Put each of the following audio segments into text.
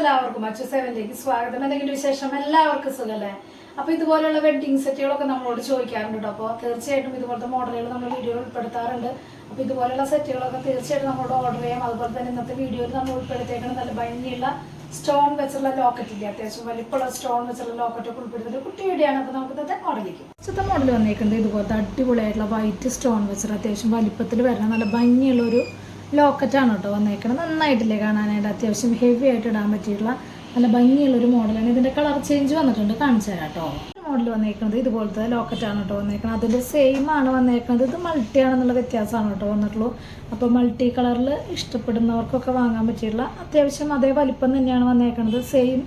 എല്ലാവർക്കും അച്ചു സെവനിലേക്ക് സ്വാഗതം. എന്തെങ്കിലും വിശേഷം? എല്ലാവർക്കും സുഖല്ലേ? അപ്പൊ ഇതുപോലെയുള്ള വെഡിങ് സെറ്റുകളൊക്കെ നമ്മളോട് ചോദിക്കാറുണ്ട് കേട്ടോ. അപ്പോൾ തീർച്ചയായിട്ടും ഇതുപോലത്തെ മോഡലുകൾ നമ്മൾ വീഡിയോ ഉൾപ്പെടുത്താറുണ്ട്. അപ്പോൾ ഇതുപോലെയുള്ള സെറ്റുകളൊക്കെ തീർച്ചയായിട്ടും നമ്മളോട് ഓർഡർ ചെയ്യാം. അതുപോലെ തന്നെ ഇന്നത്തെ വീഡിയോയിൽ നമ്മൾ ഉൾപ്പെടുത്തിയേക്കുന്ന നല്ല ഭംഗിയുള്ള സ്റ്റോൺ വെച്ചുള്ള ലോക്കറ്റ് ഇല്ലേ? അത്യാവശ്യം വലിപ്പമുള്ള സ്റ്റോൺ വെച്ചുള്ള ലോക്കറ്റ് ഒക്കെ ഉൾപ്പെടുത്തിയിട്ട് കുട്ടി വീഡിയോ ആണ്. അപ്പോൾ നമുക്ക് ഇന്നത്തെ മോഡലിലേക്ക് ഇന്നത്തെ മോഡൽ വന്നേക്കുന്നത് ഇതുപോലത്തെ അടിപൊളിയായിട്ടുള്ള വൈറ്റ് സ്റ്റോൺ വെച്ചുള്ള അത്യാവശ്യം വലിപ്പത്തിൽ വരുന്ന നല്ല ഭംഗിയുള്ള ഒരു ലോക്കറ്റാണ് കേട്ടോ വന്നേക്കുന്നത് നന്നായിട്ടില്ലേ കാണാനായിട്ട്. അത്യാവശ്യം ഹെവി ആയിട്ട് ഇടാൻ പറ്റിയിട്ടുള്ള നല്ല ഭംഗിയുള്ള ഒരു മോഡലാണ് ഇതിന്റെ കളർ ചേഞ്ച് വന്നിട്ടുണ്ട്. കാണിച്ചു തരാം കേട്ടോ. മോഡൽ വന്നേക്കുന്നത് ഇതുപോലത്തെ ലോക്കറ്റാണ് കേട്ടോ വന്നേക്കുന്നത് അതിന്റെ സെയിം ആണ് വന്നേക്കുന്നത് ഇത് മൾട്ടി ആണെന്നുള്ള വ്യത്യാസമാണ് കേട്ടോ വന്നിട്ടുള്ളൂ. അപ്പോൾ മൾട്ടി കളറിൽ ഇഷ്ടപ്പെടുന്നവർക്കൊക്കെ വാങ്ങാൻ പറ്റിയിട്ടുള്ള അത്യാവശ്യം അതേ വലിപ്പം തന്നെയാണ് വന്നേക്കുന്നത് സെയിം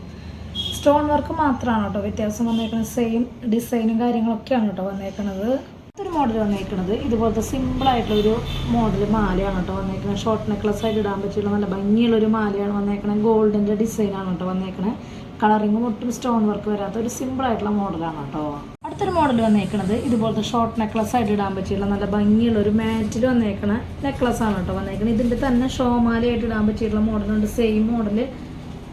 സ്റ്റോൺ വർക്ക് മാത്രമാണ് കേട്ടോ വ്യത്യാസം വന്നേക്കുന്നത് സെയിം ഡിസൈനും കാര്യങ്ങളൊക്കെയാണ് കേട്ടോ വന്നേക്കുന്നത് ഒരു മോഡൽ വന്നേക്കുന്നത് ഇതുപോലത്തെ സിമ്പിൾ ആയിട്ടുള്ള ഒരു മോഡൽ മാലയാണ് കേട്ടോ വന്നേക്കുന്നത് ഷോർട്ട് നെക്ലസ് ആയിട്ട് ഇടാൻ പറ്റിയുള്ള നല്ല ഭംഗിയുള്ള ഒരു മാലയാണ് വന്നേക്കുന്നത് ഗോൾഡിന്റെ ഡിസൈനാണ് കേട്ടോ വന്നേക്കുന്നത് കളറിങ്ങും ഒട്ടും സ്റ്റോൺ വർക്ക് വരാത്ത ഒരു സിമ്പിൾ ആയിട്ടുള്ള മോഡലാണ് കേട്ടോ. അടുത്തൊരു മോഡൽ വന്നേക്കുന്നത് ഇതുപോലത്തെ ഷോർട്ട് നെക്ലസ് ആയിട്ട് ഇടാൻ പറ്റിയുള്ള നല്ല ഭംഗിയുള്ള ഒരു മാറ്റിൽ വന്നേക്കണ നെക്ലസ് ആണ് കേട്ടോ വന്നേക്കുന്നത് ഇതിന്റെ തന്നെ ഷോ മാലയായിട്ട് ഇടാൻ പറ്റിയിട്ടുള്ള മോഡലുണ്ട് സെയിം മോഡൽ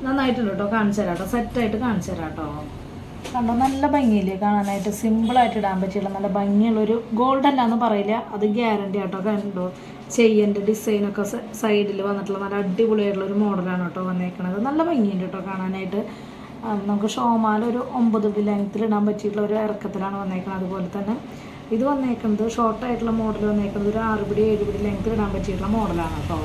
നന്നായിട്ടുണ്ട് കേട്ടോ. കാണിച്ചു തരാം കേട്ടോ. സെറ്റായിട്ട് കാണിച്ചു തരാം കേട്ടോ. കണ്ടോ? നല്ല ഭംഗിയില്ലേ? കാണാനായിട്ട് സിമ്പിളായിട്ട് ഇടാൻ പറ്റിയുള്ള നല്ല ഭംഗിയുള്ളൊരു ഗോൾഡ് അല്ല പറയില്ല. അത് ഗ്യാരണ്ടി ആട്ടോ. കണ്ടോ? ചെയ്യന്റെ ഡിസൈനൊക്കെ സൈഡിൽ വന്നിട്ടുള്ള നല്ല അടിപൊളിയായിട്ടുള്ള ഒരു മോഡലാണ് കേട്ടോ വന്നേക്കണത്. നല്ല ഭംഗിയുണ്ട് കേട്ടോ കാണാനായിട്ട്. നമുക്ക് ഷോമാല ഒരു ഒമ്പത് ലെങ്ത്തിൽ ഇടാൻ പറ്റിയിട്ടുള്ള ഒരു ഇറക്കത്തിലാണ് വന്നേക്കുന്നത് അതുപോലെ തന്നെ. ഇത് വന്നേക്കുന്നത് ഷോർട്ടായിട്ടുള്ള മോഡൽ വന്നേക്കുന്നത് ഒരു ആറ് പിടി ലെങ്ത്തിൽ ഇടാൻ പറ്റിയിട്ടുള്ള മോഡലാണ് കേട്ടോ.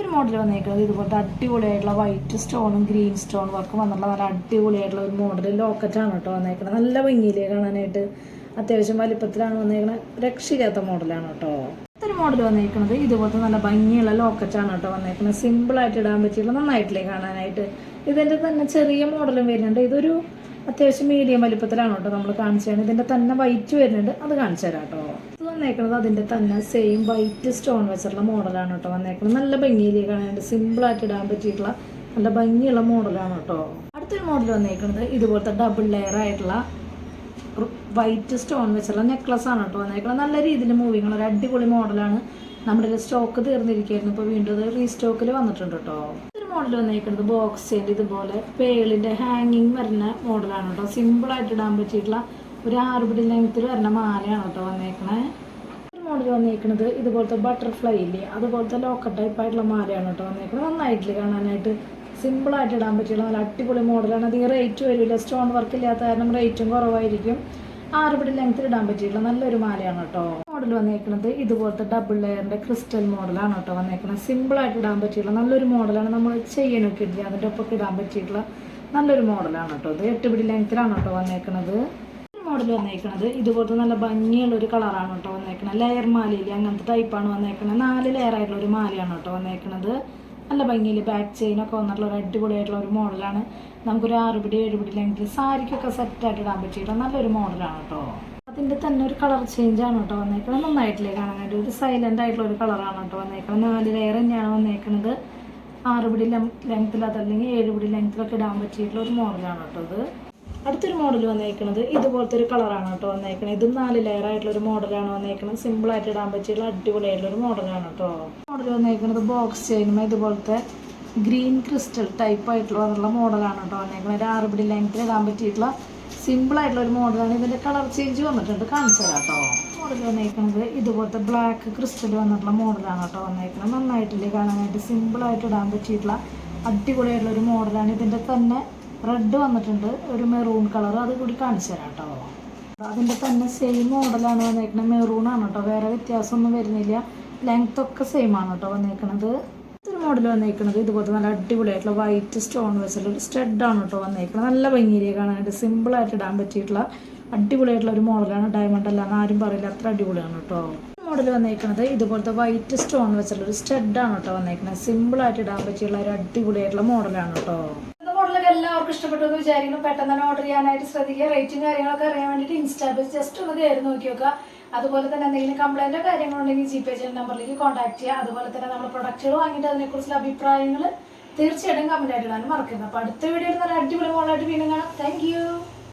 ഒരു മോഡൽ വന്നേക്കുന്നത്. ഇതുപോലത്തെ അടിപൊളിയായിട്ടുള്ള വൈറ്റ് സ്റ്റോണും ഗ്രീൻ സ്റ്റോൺ വർക്കും വന്നിട്ടുള്ള നല്ല അടിപൊളിയായിട്ടുള്ള ഒരു മോഡൽ ലോക്കറ്റാണ് കേട്ടോ വന്നേക്കുന്നത് നല്ല ഭംഗിയിലേ കാണാനായിട്ട് അത്യാവശ്യം വലിപ്പത്തിലാണ് വന്നേക്കുന്നത് രക്ഷയില്ലാത്ത മോഡലാണ് കേട്ടോ. ഒരു മോഡൽ വന്നേക്കുന്നത് ഇതുപോലത്തെ നല്ല ഭംഗിയുള്ള ലോക്കറ്റാണ് കേട്ടോ വന്നേക്കുന്നത് സിമ്പിളായിട്ട് ഇടാൻ പറ്റിയുള്ള നന്നായിട്ടില്ലേ കാണാനായിട്ട്. ഇതിന്റെ തന്നെ ചെറിയ മോഡലും വരുന്നുണ്ട്. ഇതൊരു അത്യാവശ്യം മീഡിയം വലിപ്പത്തിലാണ് കേട്ടോ നമ്മൾ കാണിച്ചു തരുന്നത്. ഇതിന്റെ തന്നെ വൈറ്റ് വരുന്നുണ്ട്. അത് കാണിച്ചു തരാം കേട്ടോ. ഇത് വന്നേക്കുന്നത് അതിന്റെ തന്നെ സെയിം വൈറ്റ് സ്റ്റോൺ വെച്ചിട്ടുള്ള മോഡലാണ് കേട്ടോ വന്നേക്കുന്നത്. നല്ല ഭംഗിയിലേക്ക് സിമ്പിൾ സിമ്പിളായിട്ട് ഇടാൻ പറ്റിയിട്ടുള്ള നല്ല ഭംഗിയുള്ള മോഡലാണ് കേട്ടോ. അടുത്തൊരു മോഡൽ വന്നേക്കുന്നത് ഇതുപോലത്തെ ഡബിൾ ലെയർ ആയിട്ടുള്ള വൈറ്റ് സ്റ്റോൺ വെച്ചുള്ള നെക്ലസ് ആണ് കേട്ടോ വന്നേക്കുന്നത്. നല്ല രീതിയിൽ മൂവിങ് ഒരു അടിപൊളി മോഡലാണ് നമ്മുടെ സ്റ്റോക്ക് തീർന്നിരിക്കുകയായിരുന്നു. ഇപ്പോൾ വീണ്ടും റീസ്റ്റോക്കിൽ വന്നിട്ടുണ്ട് കേട്ടോ. മോഡൽ വന്നിരിക്കുന്നത് ബോക്സ് ചെയിൻ ഇതുപോലെ പേളിന്റെ ഹാങ്ങിങ് വരുന്ന മോഡലാണ് കേട്ടോ. സിമ്പിളായിട്ട് ഇടാൻ പറ്റിയിട്ടുള്ള ഒരു ആറുപിടി ലെങ്ത്തിൽ വരുന്ന മാലയാണ് കേട്ടോ വന്നേക്കണേ. മോഡൽ വന്നിരിക്കുന്നത് ഇതുപോലത്തെ ബട്ടർഫ്ലൈ ഇല്ലേ അതുപോലത്തെ ലോക്കറ്റ് ടൈപ്പ് ആയിട്ടുള്ള മാലയാണ് കേട്ടോ വന്നേക്കുന്നത് നന്നായിട്ടില്ല കാണാനായിട്ട് സിമ്പിളായിട്ട് ഇടാൻ പറ്റിയുള്ള നല്ല അടിപൊളി മോഡലാണ് അധികം റേറ്റ് വരില്ല. സ്റ്റോൺ വർക്ക് ഇല്ലാത്ത കാരണം റേറ്റും കുറവായിരിക്കും. ആറുപിടി ലെങ്ത്തിൽ ഇടാൻ പറ്റിയിട്ടുള്ള നല്ലൊരു മാലയാണ് കേട്ടോ. മോഡൽ വന്നേക്കുന്നത് ഇതുപോലത്തെ ഡബിൾ ലെയറിന്റെ ക്രിസ്റ്റൽ മോഡലാണ് കേട്ടോ വന്നേക്കുന്നത് സിമ്പിൾ ആയിട്ട് ഇടാൻ പറ്റിയിട്ടുള്ള നല്ലൊരു മോഡലാണ് നമ്മൾ ചെയ്യാനൊക്കെ ഇല്ല? അതിന്റെ ഒപ്പം ഇടാൻ പറ്റിയിട്ടുള്ള നല്ലൊരു മോഡലാണ് കേട്ടോ ഇത്. എട്ടുപിടി ലെങ്ത്തിലാണ് കേട്ടോ വന്നേക്കുന്നത് മോഡൽ വന്നേക്കുന്നത് ഇതുപോലത്തെ നല്ല ഭംഗിയുള്ള ഒരു കളറാണ് കേട്ടോ വന്നേക്കുന്നത് ലെയർ മാലയിൽ അങ്ങനത്തെ ടൈപ്പാണ് വന്നേക്കുന്നത് നാല് ലെയർ ആയിട്ടുള്ള ഒരു മാലയാണ് കേട്ടോ വന്നേക്കുന്നത് നല്ല ഭംഗിയിൽ ബാക്ക് ചെയിനൊക്കെ വന്നിട്ടുള്ള ഒരു അടിപൊളിയായിട്ടുള്ള ഒരു മോഡലാണ്. നമുക്കൊരു ആറുപിടി ഏഴുപിടി പിടി ലെങ്കിൽ സാരിക്കൊക്കെ സെറ്റായിട്ട് ഇടാൻ പറ്റിയിട്ടുള്ള നല്ലൊരു മോഡലാണ് കേട്ടോ അതിന്റെ തന്നെ ഒരു കളർ ചേഞ്ച് ആണ് കേട്ടോ വന്നേക്കുന്നത് നന്നായിട്ടില്ലേ കാണാനായിട്ട്. ഒരു സൈലന്റ് ആയിട്ടുള്ള ഒരു കളറാണ് കേട്ടോ വന്നേക്കുന്നത് നാല് ലെയർ തന്നെയാണ് വന്നേക്കുന്നത് ആറുപിടി ലെങ്ത്തിൽ അതല്ലെങ്കിൽ ഏഴുപിടി ലെങ്ത്തിലൊക്കെ ഇടാൻ പറ്റിയിട്ടുള്ള ഒരു മോഡലാണ് കേട്ടോ ഇത്. അടുത്തൊരു മോഡൽ വന്നേക്കുന്നത് ഇതുപോലത്തെ ഒരു കളറാണ് കേട്ടോ വന്നേക്കുന്നത് ഇതും നാല് ലെയർ ആയിട്ടുള്ള ഒരു മോഡലാണ് വന്നേക്കുന്നത് സിമ്പിൾ ആയിട്ട് ഇടാൻ പറ്റിയുള്ള അടിപൊളിയായിട്ടുള്ള ഒരു മോഡലാണ് കേട്ടോ. മോഡൽ വന്നേക്കുന്നത് ബോക്സ് ചെയ്യുമ്പോൾ ഇതുപോലത്തെ ഗ്രീൻ ക്രിസ്റ്റൽ ടൈപ്പ് ആയിട്ടുള്ള വന്നുള്ള മോഡലാണ് കേട്ടോ വന്നേക്കുന്നത് ഒരു ആറുപടി ലെങ്ത്തിൽ ഇടാൻ പറ്റിയിട്ടുള്ള സിമ്പിൾ ആയിട്ടുള്ള ഒരു മോഡലാണ് ഇതിന്റെ കളർ ചേഞ്ച് വന്നിട്ടുണ്ട്. കാണിച്ചു തരാം കേട്ടോ. മോഡൽ വന്നേക്കുന്നത് ഇതുപോലത്തെ ബ്ലാക്ക് ക്രിസ്റ്റൽ വന്നിട്ടുള്ള മോഡലാണ് കേട്ടോ വന്നേക്കുന്നത് നന്നായിട്ടില്ലേ കാണാനായിട്ട് സിമ്പിൾ ആയിട്ട് ഇടാൻ പറ്റിയിട്ടുള്ള അടിപൊളിയായിട്ടുള്ള ഒരു മോഡലാണ് ഇതിന്റെ തന്നെ റെഡ് വന്നിട്ടുണ്ട് ഒരു മെറൂൺ കളർ അത് കൂടി കാണിച്ചു തരാം കേട്ടോ. അതിന്റെ തന്നെ സെയിം മോഡലാണ് വന്നേക്കുന്നത് മെറൂൺ ആണ് കേട്ടോ. വേറെ വ്യത്യാസമൊന്നും വരുന്നില്ല. ലെങ്ത് ഒക്കെ സെയിം ആണ് കേട്ടോ വന്നേക്കുന്നത് ഒരു മോഡൽ വന്നേക്കുന്നത് ഇതുപോലത്തെ നല്ല അടിപൊളിയായിട്ടുള്ള വൈറ്റ് സ്റ്റോൺ വെച്ചിട്ടുള്ള സ്റ്റഡാണ് കേട്ടോ വന്നേക്കുന്നത് നല്ല ഭംഗിയിലേ കാണാനായിട്ട് സിമ്പിളായിട്ട് ഇടാൻ പറ്റിയിട്ടുള്ള അടിപൊളിയായിട്ടുള്ള ഒരു മോഡലാണ് ഡയമണ്ട് അല്ല എന്ന് ആരും പറയില്ല. അത്ര അടിപൊളിയാണ് കേട്ടോ. മോഡൽ വന്നേക്കുന്നത് ഇതുപോലത്തെ വൈറ്റ് സ്റ്റോൺ വെച്ചിട്ടുള്ള ഒരു സ്റ്റഡാണ് കേട്ടോ വന്നേക്കുന്നത് സിമ്പിളായിട്ട് ഇടാൻ പറ്റിയുള്ള ഒരു അടിപൊളിയായിട്ടുള്ള മോഡലാണ് കേട്ടോ. ഇഷ്ടപ്പെട്ടു എന്ന് വിചാരിക്കുന്നു. പെട്ടെന്ന് തന്നെ ഓർഡർ ചെയ്യാനായിട്ട് ശ്രദ്ധിക്കുക. റേറ്റും കാര്യങ്ങളൊക്കെ അറിയാൻ വേണ്ടിയിട്ട് ഇൻസ്റ്റാ ജസ്റ്റ് ഒന്ന് കയറി നോക്കി നോക്കുക അതുപോലെ തന്നെ എന്തെങ്കിലും കംപ്ലൈന്റോ കാര്യങ്ങളുണ്ടെങ്കിൽ ജി പേ ചെയ്യുന്ന നമ്പറിലേക്ക് കോൺടാക്ട് ചെയ്യുക. അതുപോലെ തന്നെ നമ്മൾ പ്രൊഡക്റ്റുകൾ വാങ്ങിയിട്ട് അതിനെക്കുറിച്ചുള്ള അഭിപ്രായങ്ങൾ തീർച്ചയായിട്ടും കമന്റ് ആയിട്ട് മറക്കരുത്. അപ്പോൾ അടുത്ത വീഡിയോയിൽ നല്ല അടിപൊളി മോളായിട്ട് വീണ്ടും കാണാം. താങ്ക്